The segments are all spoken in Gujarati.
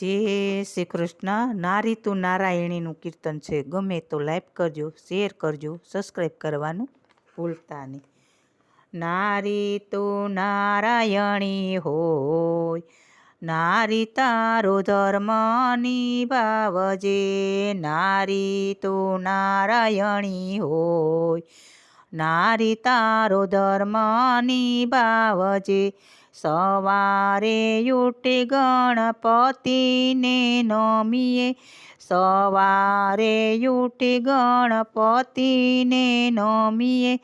જય શ્રી કૃષ્ણ નારી તું નારાયણીનું કીર્તન છે, ગમે તો લાઈક કરજો, શેર કરજો સબસ્ક્રાઈબ કરવાનું ભૂલતા નહીં. નારી તું નારાયણી હોય, નારી તારો ધર્મ નિભાવજે. નારી તું નારાયણી હોય, નારી તારો ધર્મ નિભાવજે. સવારે ઉઠી ગણપતિને નમીએ. સવારે ઉઠી ગણપતિને નમીએ.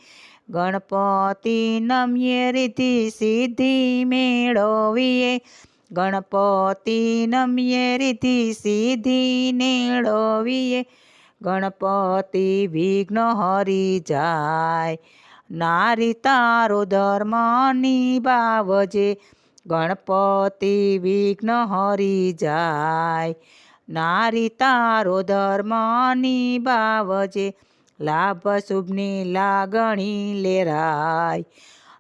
ગણપતિ નમીએ રીધિ સિદ્ધિ મેળવીએ. ગણપતિ નમીએ રીધિ સિદ્ધિ મેળવીએ. ગણપતિ વિઘ્ન હરી જાય. નારી તારો ધર્મ નિભાવજે ગણપતિ વિઘ્ન હરી જાય. નારી તારો ધર્મ નિભાવજે લાભ શુભની લાગણી લેરાય.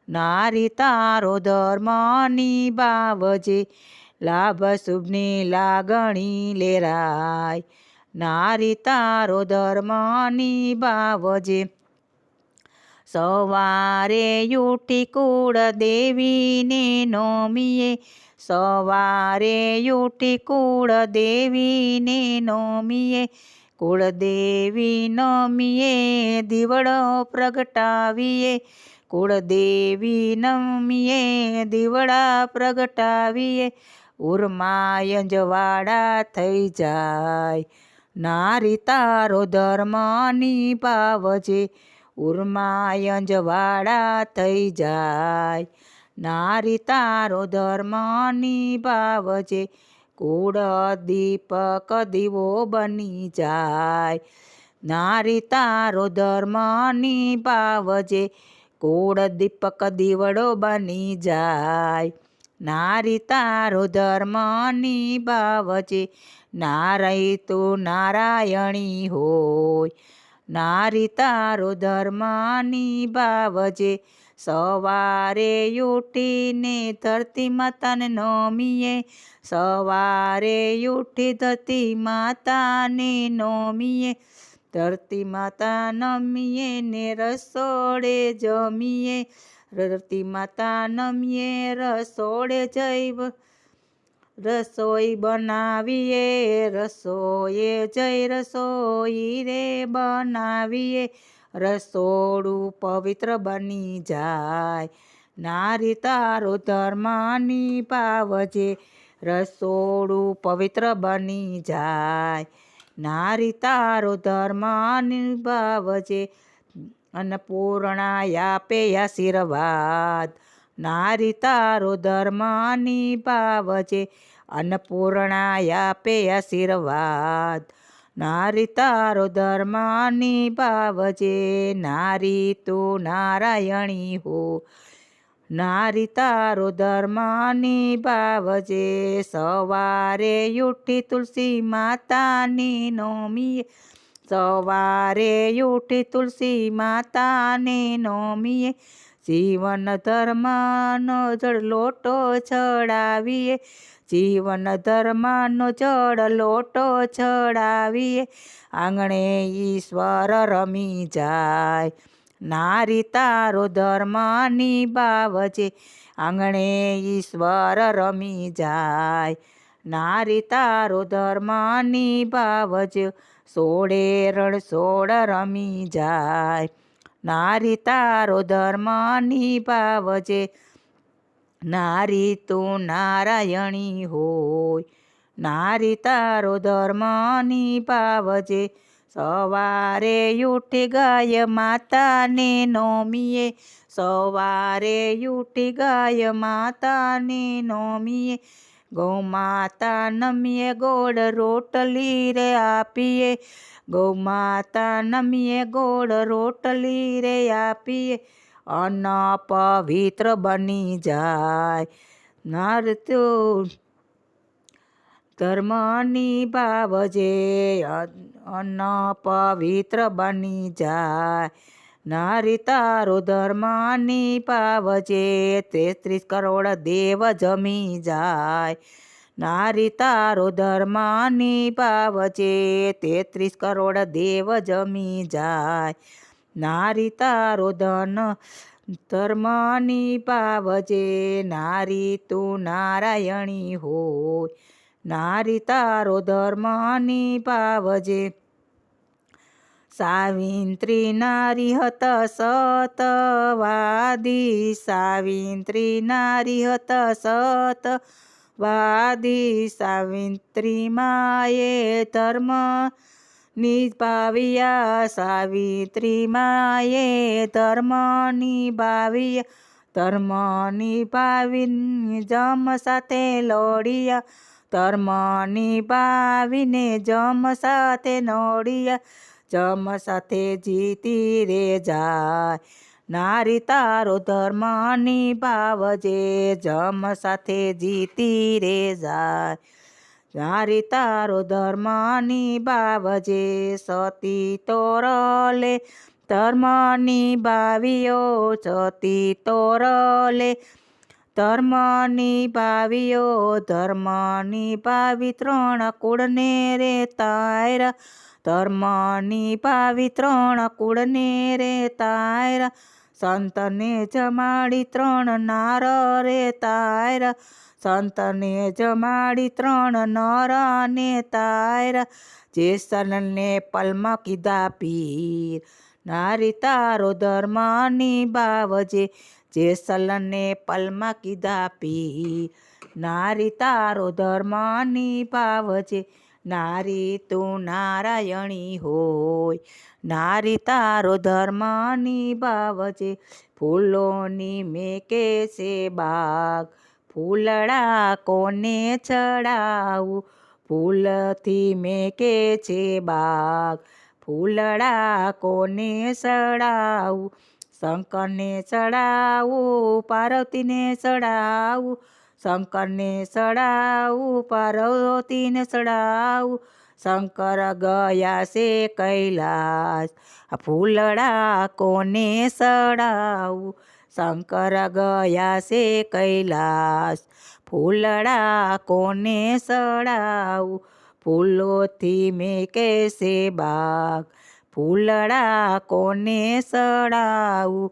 નારી તારો ધર્મ નિભાવજે લાભ શુભની લાગણી લેરાય. નારી તારો ધર્મ નિભાવજે સવારે યુટી કુળ દેવીને નોમીએ. સવારે યુટી કુળ દેવીને નોમીએ. કુળદેવી નમીએ, દીવડો પ્રગટાવીએ. કુળદેવી નમીએ, દીવડા પ્રગટાવીએ. ઉર્માયંજવાડા થઈ જાય. નારી તારો ધર્મ નિભાવજે ઉર્માયંજવાળા થઈ જાય. નારી તારો ધર્મ નિભાવજે કુળ દીપક દીવો બની જાય. નારી તારો ધર્મ નિભાવજે કુળ દીપક દીવડો બની જાય. નારી તારો ધર્મ નિભાવજે નારાય તું નારાયણી હોય. નારી તારો ધર્મ નિભાવજે સવારે ઉઠીને ધરતી માતાને નમીએ. સવારે ઉઠી ધરતી માતાને નમીએ. ધરતી માતા નમીએ ને રસોડે જમીએ. ધરતી માતા નમીએ રસોડે જઈ રસોઈ બનાવીએ, રસોઈએ જય રસોઈ રે બનાવીએ. રસોડું પવિત્ર બની જાય, નારી તારો ધર્મ નિભાવજે રસોડું પવિત્ર બની જાય, નારી તારો ધર્મ નિભાવજે અન્નપૂર્ણા આપે આશીર્વાદ નારી તારો ધર્મ નિભાવજે અન્નપૂર્ણાયા આપે આશીર્વાદ. નારી તારો ધર્મ નિભાવજે નારી તું નારાયણી હો. નારી તારો ધર્મ નિભાવજે સવારે ઉઠી તુલસી માતાની નોમીએ સવારે ઉઠી તુલસી માતાને નોમીએ જીવન ધર્મનો જળ લોટો ચડાવીએ. જીવન ધર્મનો જળ લોટો ચડાવીએ. આંગણે ઈશ્વર રમી જાય. નારી તારો ધર્મ નિભાવજે આંગણે ઈશ્વર રમી જાય. નારી તારો ધર્મ નિભાવજો સોળે રણ સોળ રમી જાય. નારી તારો ધર્મ નિભાવજે. નારી તું નારાયણી હોય. નારી તારો ધર્મ નિભાવજે. સવારે ઉઠી ગાય માતાને નોમીએ. સવારે ઉઠી ગાય માતાને નોમીએ. ગૌ માતા નમીએ ગોળ રોટલી રે આપીએ. ગૌ માતા નમીએ ગોળ રોટલી રે આપીએ. અન્ન પવિત્ર બની જાય નર ધર્મની ધર્મ નિભાવજે અન્ન પવિત્ર બની જાય નારી તારો ધર્માની પાવજે તેત્રીસ કરોડ દેવ જમી જાય. નારી તારો ધર્માની પાવજે તેત્રીસ કરોડ દેવ જમી જાય. નારી તારો ધન ધર્મ પાવજે નારી તું નારાયણી હોય. નારી તારો ધર્માની નિભાવજે સાવિત્રી નારી હત સતવાદી. સાવિત્રી નારી હત સતવાદી. સાવિત્રી માએ ધર્મ નિભાવ્યા. સાવિત્રી માએ ધર્મ નિભાવ્યા. ધર્મ નિભાવીને જમ સાથે લોડિયા. ધર્મ નિભાવીને જમ સાથે નોડિયા. જમ સાથે જીતી રે જાય. નારી તારો ધર્મ નિભાવજે જમ સાથે જીતી રે જાય. નારી તારો ધર્મ નિભાવજે સતી તોરલે ધર્મ નિભાવ્યો સતી તોરલે ધર્મ નિભાવ્યો ધર્મ નિભાવી ત્રણ કુળને રે તાયરા ધર્મ પાવી ત્રણ કુળને રે તાયરા. સંતને જમાડી ત્રણ નાર રે તાયરા. સંતને જમાડી ત્રણ નર ને તાયરા. જેસલને પલમાં કીધા પીર. નારી તારો ધર્મ નિભાવજે જેસલને પલમાં કીધા પીર. નારી તારો ધર્મની નિભાવજે નારી તું નારાયણી હોય. નારી તારો ધર્મ નિભાવજે ફૂલોની મેકે છે બાગ. ફૂલડા કોને ચડાવું? ફૂલથી મેકે છે બાગ. ફૂલડા કોને ચડાવું? શંકરને ચડાવું? પાર્વતીને ચડાવું? શંકરને સડાવું, પાર્વતીને સડાવું. શંકર ગયા છે કૈલાસ ફૂલડા કોને સડાવું? શંકર ગયા છે કૈલાસ, ફૂલડા કોને સડાવું? ફૂલોથી મેં કેસે બાગ, ફૂલડા કોને ચડાવું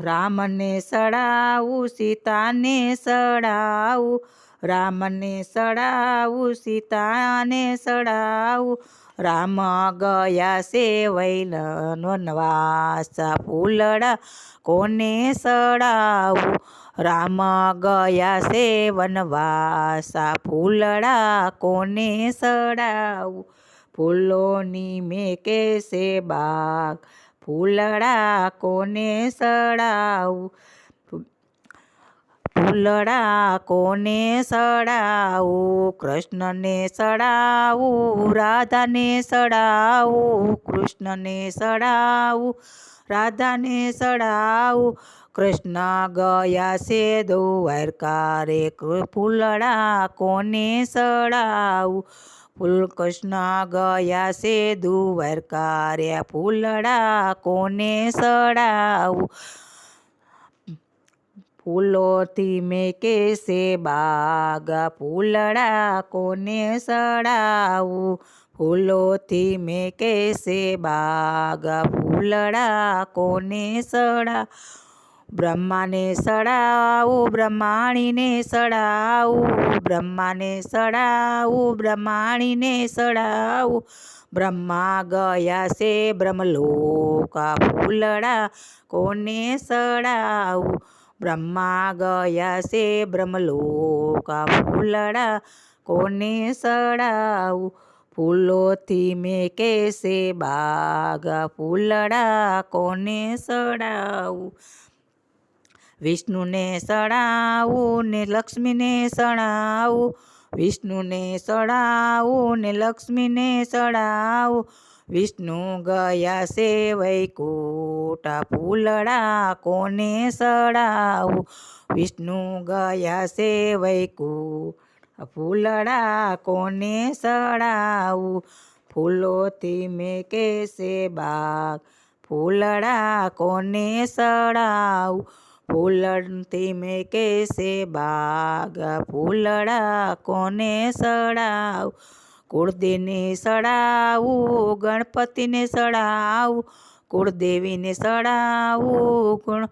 રામને સડાવું સીતાને સડાવું રામને સડાવું સીતાને સડાવું રામ ગયા છે વૈલન વનવાસ ફૂલડા કોને સડાવું રામ ગયા છે વનવાસ, ફૂલડા કોને સડાવું ફૂલોની મેકે છે બાગ ફૂલડા કોને સડાવું? ફૂલડા કોને સડાવું? કૃષ્ણને સડાવું? રાધાને સડાવું? કૃષ્ણને સડાવું? રાધાને સડાવું? કૃષ્ણ ગયા છે દ્વારકા રે ફૂલડા કોને સડાવું? ફૂલ કૃષ્ણ ગયા છે દ્વારકા રે ફૂલડા કોને સડાવું? ફૂલોથી મેં કેસે બાગ ફૂલડા કોને સડાવું? ફૂલોથી મેં કેસે બાગ ફૂલડા કોને સડા? બ્રહ્માને સડાવું, બ્રહ્માણીને સડાવું. બ્રહ્માને સડાવું, બ્રહ્માણીને સડાવું. બ્રહ્મા ગયા છે બ્રહ્મલોકા ફૂલડા, કોને સડાવું? બ્રહ્મા ગયા છે બ્રહ્મલોકા ફૂલડા, કોને સડાવું? ફૂલોથી મેં કેસે બાગ ફૂલડા, કોને સડાવું? વિષ્ણુને સડાવું ને લક્ષ્મીને સડાવું વિષ્ણુને સડાવું ને લક્ષ્મીને સડાવું વિષ્ણુ ગયા છે વૈકુટા ફૂલડા કોને સડાવું વિષ્ણુ ગયા છે વૈકુ ફૂલડા કોને સડાવું ફૂલોથી મેં કેસે બાગ, ફૂલડા કોને સડાવું ફૂલણથી મેં કેસે બાગ, ફૂલડા કોને સડાવ? કુળદેને સડાવું, ગણપતિને સડાવું? કુળદેવીને સડાવું, ગુણ,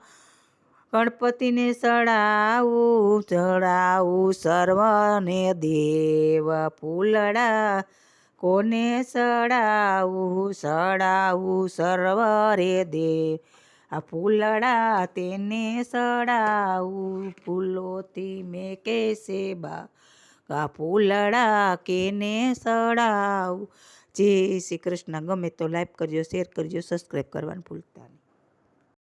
ગણપતિને સડાવું? ચડાવું સર્વને દેવ, ફૂલડા કોને સડાવું? સડાવું સર્વ રે દેવ. આ ફૂલડા તેને સડાવું. ફૂલોથી મેં કેસે બા આ ફૂલડા કેને સડાવું? જય શ્રી કૃષ્ણ. ગમે તો લાઈક કરજો, શેર કરજો, સબસ્ક્રાઈબ કરવાનું ભૂલતા નહીં